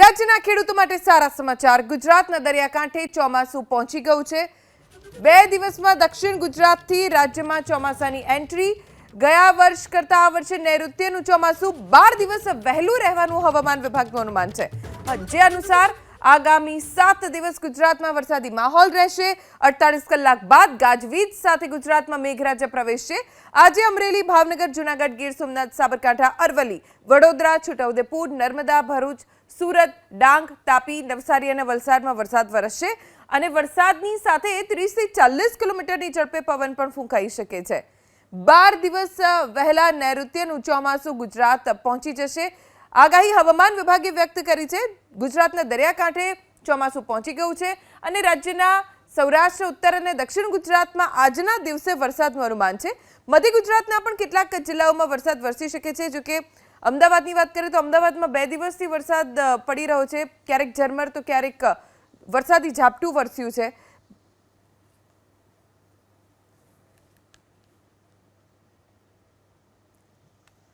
રાજ્યના ખેડૂતો માટે સારા સમાચાર. ગુજરાતના દરિયાકાંઠે ચોમાસું પહોંચી ગયું છે. બે દિવસમાં દક્ષિણ ગુજરાતથી રાજ્યમાં ચોમાસાની એન્ટ્રી. ગયા વર્ષ કરતા આ વર્ષે નૈઋત્યનું ચોમાસું બાર દિવસ વહેલું રહેવાનું હવામાન વિભાગનું અનુમાન છે. જે અનુસાર આગામી સાત દિવસ ગુજરાતમાં વરસાદી માહોલ રહેશે. અડતાલીસ કલાક બાદ ગાજવીજ સાથે ગુજરાતમાં મેઘરાજા પ્રવેશશે. આજે અમરેલી, ભાવનગર, જુનાગઢ, ગીર સોમનાથ, સાબરકાંઠા, અરવલ્લી, વડોદરા, છોટાઉદેપુર, નર્મદા, ભરૂચ, સુરત, ડાંગ, તાપી, નવસારી અને વલસાડમાં વરસાદ વરસશે અને વરસાદની સાથે ત્રીસથી ચાલીસ કિલોમીટરની ઝડપે પવન પણ ફૂંકાઈ શકે છે. બાર દિવસ વહેલા નૈઋત્યનું ચોમાસું ગુજરાત પહોંચી જશે. આગાહી હવામાન વિભાગે વ્યક્ત કરી છે. ગુજરાતના દરિયાકાંઠે ચોમાસું પહોંચી ગયું છે અને રાજ્યના સૌરાષ્ટ્ર, ઉત્તર અને દક્ષિણ ગુજરાતમાં આજના દિવસે વરસાદનું અનુમાન છે. મધ્ય ગુજરાતના પણ કેટલાક જિલ્લાઓમાં વરસાદ વરસી શકે છે. જોકે અમદાવાદની વાત કરીએ તો અમદાવાદમાં બે દિવસથી વરસાદ પડી રહ્યો છે. ક્યારેક ઝરમર તો ક્યારેક વરસાદી ઝાપટું વરસ્યું છે.